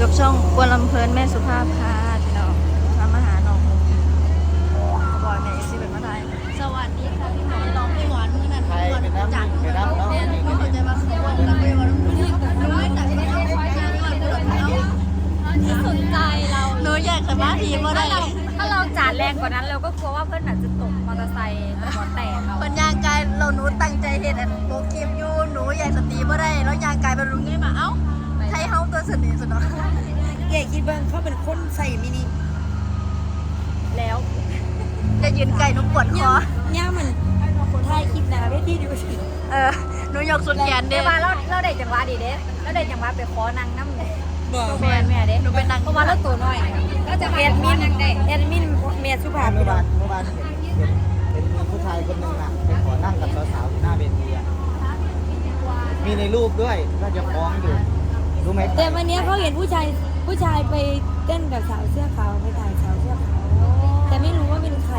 กับช่องกวนลำเพลินแม่สุภาพค่ะพี่น้องทำอาหารน้องมุกบอยแม่เอซี่เป็นมาไทยสวัสดีค่ะพี่หมอน้องพี่หวานเมื่อนั้นใครเป็นน้ำจังเป็นน้ำเนาะเขาเข้าใจว่าเขาว่ากันไม่ว่าน้อยแต่ไม่ได้ไม่ได้ไม่ได้ไม่ได้ที่สนใจเราหนูอยากสมาธิมาได้ถ้าเราถ้าเราจ่าแรงกว่านั้นเราก็กลัวว่าเพื่อนอาจจะตกมอเตอร์ไซค์หัวแตกเราปัญญางกายเราหนูตั้งใจเห็นอันโปรคลิปอยู่หนูอยากสตรีมาได้แล้วยางกายเป็นลุงไงมาเอ้าไทย เฮาตัวสนิทสุดเนาะเก๋คิดเบิ่งเขาเป็นคนใส่มินิแล้วจะยืนไก่หนูปวดคอย่ามันถ่ายคลิปหนาเวทีดูสิเออหนูยกสุดแขนเดี๋เด้ยวมาเราเราได้จังหวะดีเด้เราได้จังหวะไปขอนางน้ำเลยบอกแม่แม่เด้หนูเป็นนางเพราะว่าเราตัวน้อยเราจะแอมาดมินนางได้แอดมินเมียสุภาพเมื่พี่อน้อวางนเมื่อวานเห็นเห็นเห็นมีผู้ชายคนหนึ่งอะไปขอนั่งกับสาวๆอยู่หน้าเวทีอะมีในรูปด้วยน่าจะฟ้องอยู่ รู้ไหมแต่วันนี้เขาเห็นผู้ชายผู้ชายไปเต้นกับสาวเสื้อขาวไปถ่ายสาวเสื้อขาวแต่ไม่รู้ว่าเป็นใคร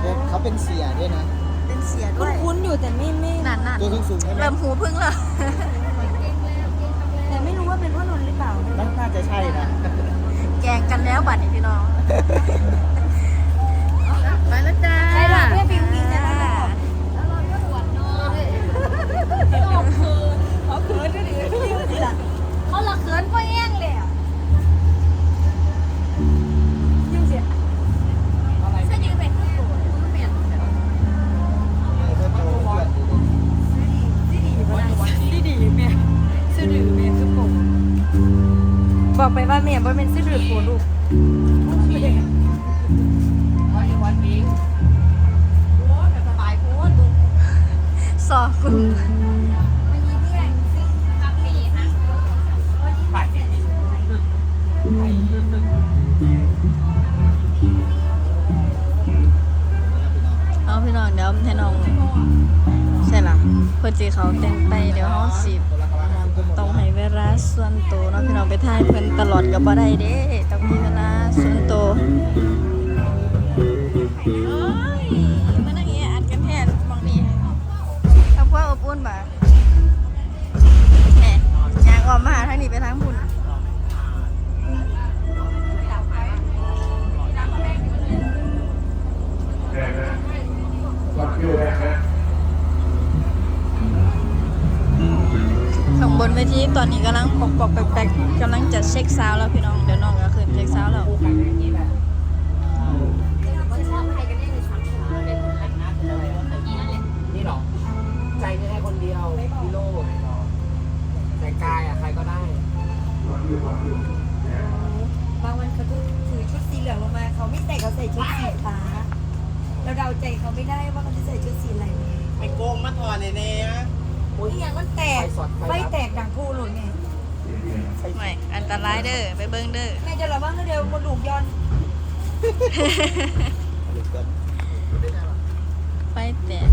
เดี๋ยวเขาเป็นเสียด้วยนะเป็นเสียด้วยคุ้นๆอยู่แต่ไม่ไม่นั่นนั่นตัวสูงๆใช่ไหมเริ่มหูพึ่งแล้วแต่ไม่รู้ว่าเป็นพ่อนนท์หรือเปล่าน่าน่าจะใช่นะแกงกันแล้วบัดนี้พี่น้องไปแล้วจ้า ไปว่าเมียว่าเป็นซื่อดื้อโผลูกสอกูเอาพี่น้องเดี๋ยวให้น้องใช่ล่ะเพื่อจีเขาเต้นไปเดี๋ยวเขาสิบ ต้องให้เวลาส่วนตัวเนาะพี่น้องไปถ่ายเพิ่นตลอดก็บ่ได้เด้ต้องมีเวลาส่วนตัวโอ้ยมันอย่างเงี้ยอัดกันแทนมองนี่ทำพวกอบอุ่นบ่ ข้างบนเวทีตอนนี้กำลังปอกปอกแปลกแปลกๆกำลังจะเช็คซาวด์แล้วพี่น้องเดี๋ยวน้องก็ขึ้นเช็คซาวด์แล้วนี่หรอใจนี่ให้คนเดียวพี่โลกแต่กายอะใครก็ได้บางวันเขาถือชุดสีเหลืองลงมาเขาไม่ใส่เขาใส่ชุดสีฟ้าเราเดาใจเขาไม่ได้ว่าเขาจะใส่ชุดสีอะไรไอ้โกงมาถอดเลยเนี่ยโอ้ยอย่างมันแตกไฟสดไฟดับไฟแตกดังพูหลุดไงไม่อันตรายเด้อ ไปเบิ้งเด้อ แม่จะระวังนะเดี๋ยวมดลูกย้อนไฟแตก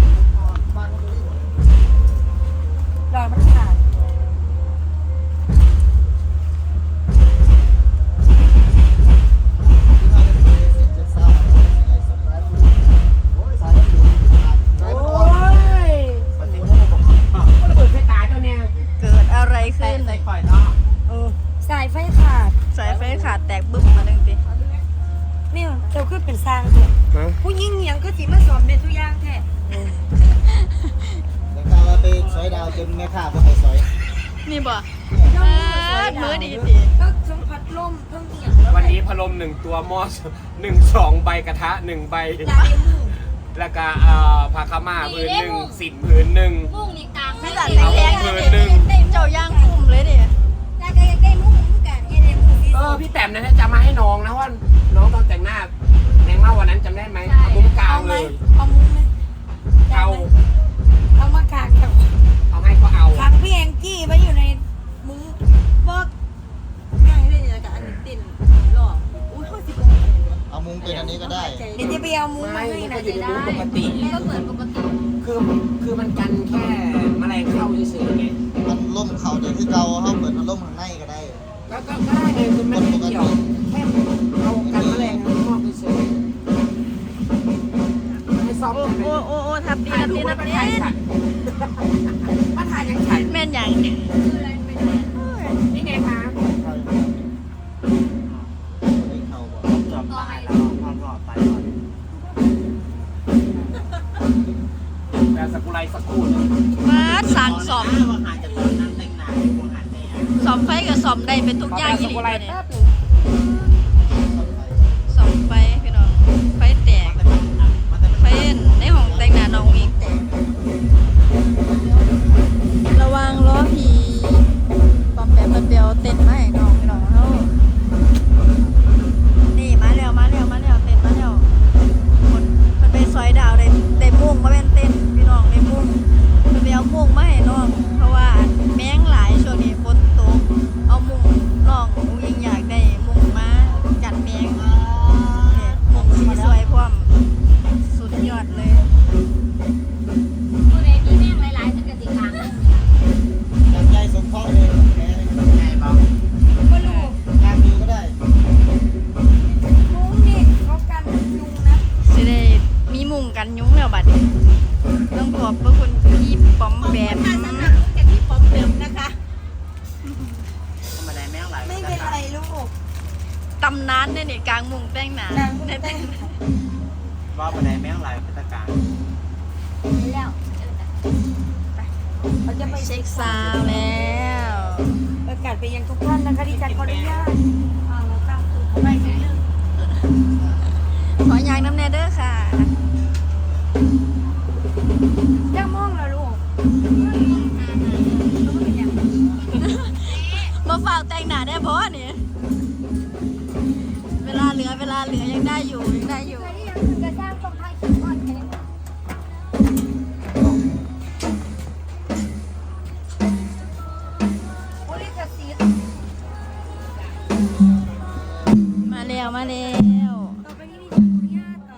รอยมันขาด เจ้าคือเป็นสร้างเถอะผู้หญิงเหียงก็สิมาสอนเด็ทุกอย่างแท้แล้วก็ว่าไปซอยดาวจนแม่ค้าบ่ให้ซอยนี่บ่เจ้าอ่ามือสวยมือดาวดีดีก็ทั้งพัดลมทั้งเหียงแล้ววันนี้พัดลมหนึ่งตัวหม้อหนึ่งสองใบกระทะหนึ่งใบ ลายมือแล้วก็เอ่อผ้าขาวม่าพื้นหนึ่งสินพื้นหนึ่ง มุ่งนี่กลางไม่ตัดแรงเอาๆมือหนึ่งเจ้าย่างคุมเลยเด้ใกล้ใกล้มุ่งคือกันเอเดมคือเออพี่แต้มนะจะมาให้น้องนะว่า น้องตอนแต่งหน้าแต่งหน้าวันนั้นจำได้ไหมเอามุมกลางเอาไหมเลย เอามุ้งไหมเอาเอามากางกับเอาให้ก็เอาขังพี่แองจี้ไว้อยู่ในมุ้งบอกง่ายเลยนะกับอันนี้ติ่นหลอกอุ้ยข้อสิบเอามุ้งเป็นอันนี้ก็ได้เดี๋ยวจะไปเอามุ้งมาไม่ให้มันนะก็อยู่ในมุมปกติ ก็เหมือนปกติคือคือมันกันแค่แมลงเข้าเฉยๆไงมันล่มเขาเดี๋ยวคือเกาเขาเปิดมันล่มข้างในก็ได้แล้วก็ก็ได้ไงคือมันไม่เกี่ยวแค่เอากัน ทับดีทับดีทับดีมถ่ายยังไงแม่นอย่างนี่ไงคะแต่สกุไรสกุลมาสั่งสอบสอบไฟกับสอบใดเป็นทุกอย่างยี่หลีเนี่ย ห้องำนานเนี่ยนี่กลางมุงแต่งหน้ากลางมุงแต่งว่าบันไดแม่งหลายพิธีการแล้วเขาจะไปเช็คซาวด์แล้ว ประกาศไปยังทุกท่านนะคะที่จัดขออนุญาต ลาเหลือเวลาเหลือยังได้อยู่ยังได้อยู่ใครที่ยังถึงกระจ้างต้องทายคิดก่อนแค่นี้โอ้ยกระสีมาแล้วมาแล้วต่อไปนี้มีขออนุญาตต่อ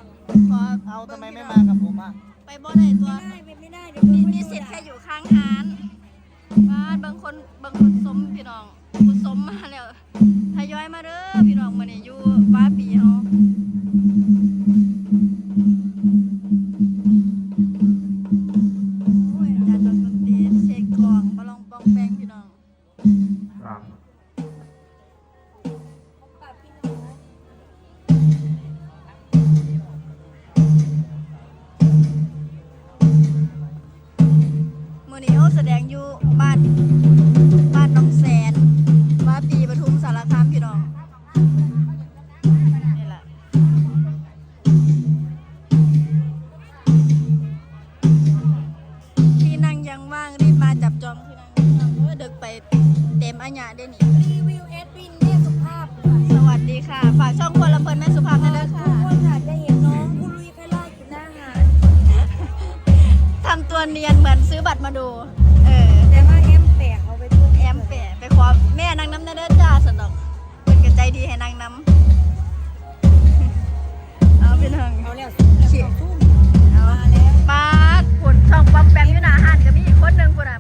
ขอเอาทำไมไม่มากับผมอะ ไปบ่ได้ตัว ไม่ได้เป็นไม่ได้เดี๋ยวมีเพิ่งมีมาสิทธิ์ดูแค่อยู่ ดงอยู่บ้าน บ้านหน้องแสนบ้านปีปทุมสารคามพี่น้องนี่แหละที่นั่งยังว่างรีบมาจับจองที่นั่งพี่น้องเออดึกไปเต็มอัญญาได้นี่รีวิวเอดวินแม่สุภาพค่ะสวัสดีค่ะ ฝากช่องคนละเพิ่นแม่สุภาพนั่นเด้อทุค่ะกคนค่ะจะเห็นน้องผู้ลุยไคล่าอยู่หน้าหาดทำตัวเนียนเหมือนซื้อบัตรมาดูเออแต่ว่า แอมแปะเขาไปทั่วแอมแปะไปขอแม่นางน้ำเด้อจ้าสนอกเป็นกระใจดีให้นางน้ำเอาพี่น้องเอาแล้วเขียวทุ่มเอาปาดผุนช่องป๊อปแปมอยู่หน้าห้านก็มีอีกคนหนึ่งพุ่นอะ